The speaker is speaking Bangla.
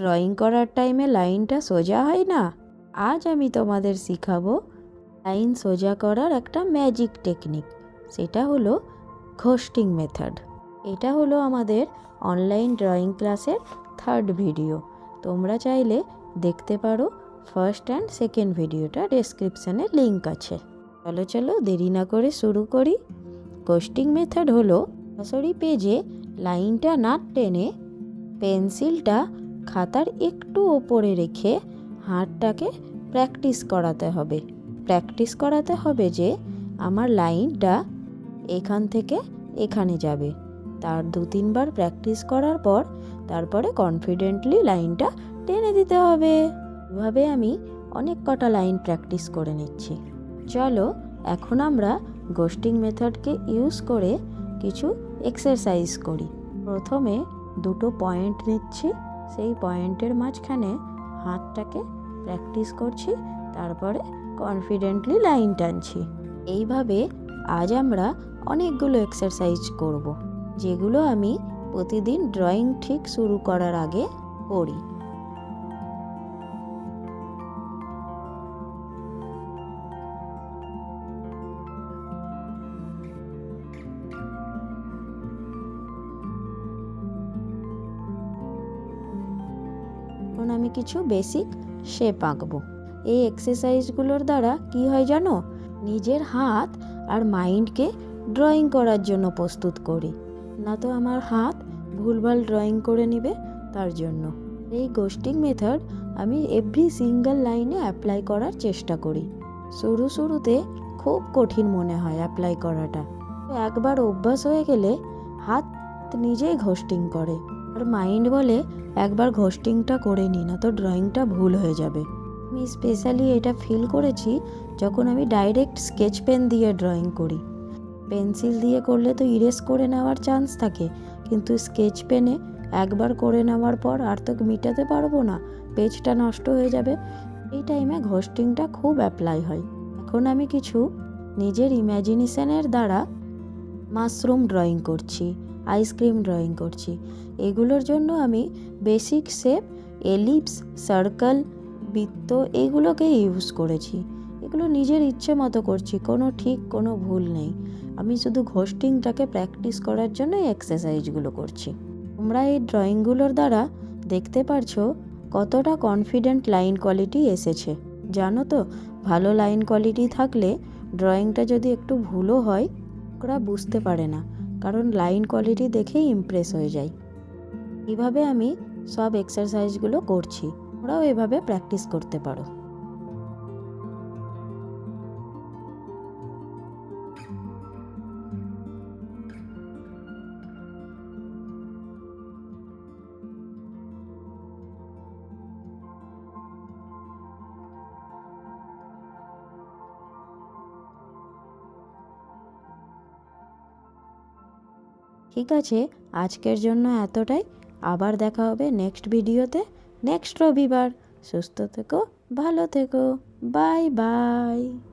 ড্রয়িং করার টাইমে লাইনটা সোজা হয় না? আজ আমি তোমাদের শিখাবো লাইন সোজা করার একটা ম্যাজিক টেকনিক। সেটা হলো ঘোস্টিং মেথড। এটা হলো আমাদের অনলাইন ড্রয়িং ক্লাসের থার্ড ভিডিও। তোমরা চাইলে দেখতে পারো ফার্স্ট অ্যান্ড সেকেন্ড ভিডিওটা ডেসক্রিপশানে লিঙ্ক আছে। চলো চলো, দেরি না করে শুরু করি। কোস্টিং মেথড হলো সরাসরি পেজে লাইনটা না টেনে পেন্সিলটা খাতার একটু ওপরে রেখে হাতটাকে প্র্যাকটিস করাতে হবে। প্র্যাকটিস করাতে হবে যে আমার লাইনটা এখান থেকে এখানে যাবে। তার দু তিনবার প্র্যাকটিস করার পর তারপরে কনফিডেন্টলি লাইনটা টেনে দিতে হবে। এভাবে আমি অনেক কটা লাইন প্র্যাকটিস করে নিচ্ছি। চলো, এখন আমরা গোস্টিং মেথডকে ইউজ করে কিছু এক্সারসাইজ করি। প্রথমে দুটো পয়েন্ট নিচ্ছি। সেই পয়েন্টের মাঝখানে হাতটাকে প্র্যাকটিস করছি, তারপরে কনফিডেন্টলি লাইন টানছি। এইভাবে আজ আমরা অনেকগুলো এক্সারসাইজ করব, যেগুলো আমি প্রতিদিন ড্রয়িং ঠিক শুরু করার আগে করি। এখন আমি কিছু বেসিক শেপ আঁকবো। এই এক্সারসাইজগুলোর দ্বারা কি হয় জানো? নিজের হাত আর মাইন্ডকে ড্রয়িং করার জন্য প্রস্তুত করি। না তো আমার হাত ভুলভাল ড্রয়িং করে নেবে তার জন্য। এই গোস্টিং মেথড আমি এভরি সিঙ্গেল লাইনে অ্যাপ্লাই করার চেষ্টা করি। শুরু শুরুতে খুব কঠিন মনে হয় অ্যাপ্লাই করাটা। একবার অভ্যাস হয়ে গেলে হাত নিজেই ঘোস্টিং করে। আর মাইন্ড বলে একবার ঘোস্টিংটা করে নি না তো ড্রয়িংটা ভুল হয়ে যাবে। আমি স্পেশালি এটা ফিল করেছি যখন আমি ডাইরেক্ট স্কেচ পেন দিয়ে ড্রয়িং করি। পেন্সিল দিয়ে করলে তো ইরেজ করে নেওয়ার চান্স থাকে, কিন্তু স্কেচ পেনে একবার করে নেওয়ার পর আর তো মিটাতে পারব না পেজটা নষ্ট হয়ে যাবে। এই টাইমে ঘোস্টিংটা খুব অ্যাপ্লাই হয়। এখন আমি কিছু নিজের ইম্যাজিনেশনের দ্বারা মাশরুম ড্রয়িং করছি। আইসক্রিম ড্রয়িং করছি। এগুলোর জন্য আমি বেসিক শেপ এলিপস সার্কেল বৃত্ত এগুলোকে ইউজ করেছি। এগুলো নিজের ইচ্ছে মতো করছি, কোনো ঠিক, কোনো ভুল নেই। আমি শুধু ঘোস্টিংটাকে প্র্যাকটিস করার জন্য এক্সারসাইজগুলো করছি। তোমরা এই ড্রয়িংগুলোর দ্বারা দেখতে পারছ কতটা কনফিডেন্ট লাইন কোয়ালিটি এসেছে। জানো তো, ভালো লাইন কোয়ালিটি থাকলে ড্রয়িংটা যদি একটু ভুলও হয়, ওরা বুঝতে পারে না। কারণ লাইন কোয়ালিটি দেখেই ইমপ্রেস হয়ে যায় এভাবে আমি সব এক্সারসাইজগুলো করছি, ওরাও এভাবে প্র্যাকটিস করতে পারো। ঠিক আছে, আজকের জন্য এতটাই। আবার দেখা হবে নেক্সট ভিডিওতে। নেক্সট রবিবার। সুস্থ থেকো, ভালো থেকো। Bye bye.